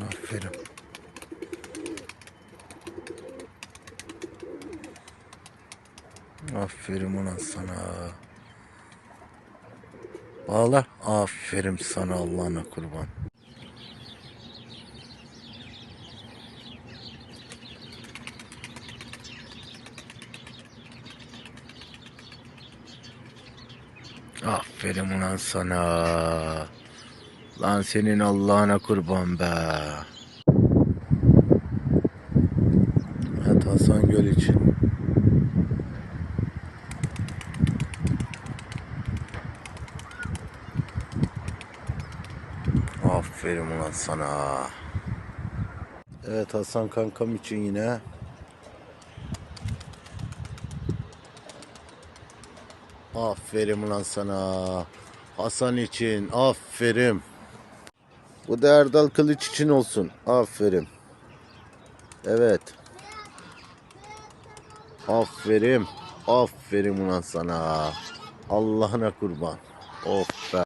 Aferin. Aferin ulan sana. Bağla. Aferin sana Allah'ına kurban. Aferin ulan sana. Lan senin Allah'ına kurban be. Evet Hasan Göl için. Aferin ulan sana. Evet Hasan kankam için yine. Aferin ulan sana. Hasan için aferin. Bu da Erdal Kılıç için olsun. Aferin. Evet. Aferin. Aferin ulan sana. Allah'ına kurban. Of be.